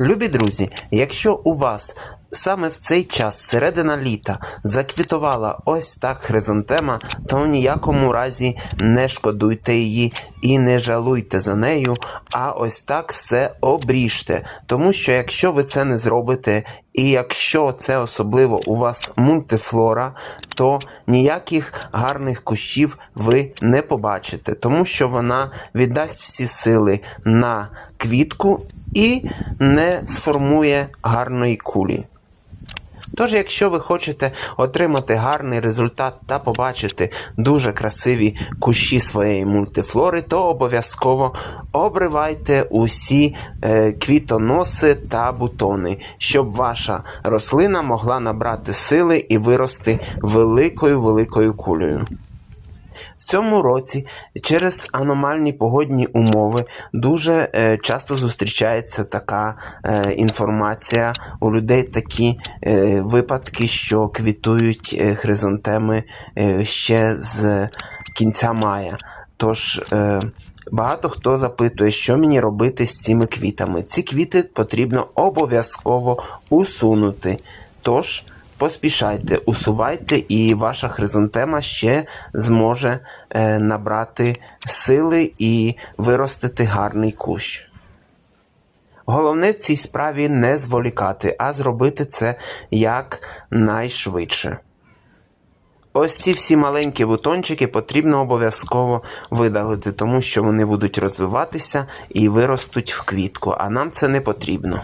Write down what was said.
Любі друзі, якщо у вас саме в цей час, середина літа, заквітувала ось так хризантема, то в ніякому разі не шкодуйте її і не жалуйте за нею, а ось так все обріжте. Тому що якщо ви це не зробите, і якщо це особливо у вас мультифлора, то ніяких гарних кущів ви не побачите, тому що вона віддасть всі сили на квітку і не сформує гарної кулі. Тож, якщо ви хочете отримати гарний результат та побачити дуже красиві кущі своєї мультифлори, то обов'язково обривайте усі е, квітоноси та бутони, щоб ваша рослина могла набрати сили і вирости великою великою кулею. Цьому році через аномальні погодні умови дуже е, часто зустрічається така е, інформація у людей такі е, випадки, що квітують е, хризантеми е, ще з кінця мая. Тож е, багато хто запитує, що мені робити з цими квітами. Ці квіти потрібно обов'язково усунути. Тож поспішайте, усувайте, і ваша хризантема ще зможе е, набрати сили і виростити гарний кущ. Головне в цій справі не зволікати, а зробити це якнайшвидше. Ось ці всі маленькі бутончики потрібно обов'язково видалити, тому що вони будуть розвиватися і виростуть в квітку, а нам це не потрібно.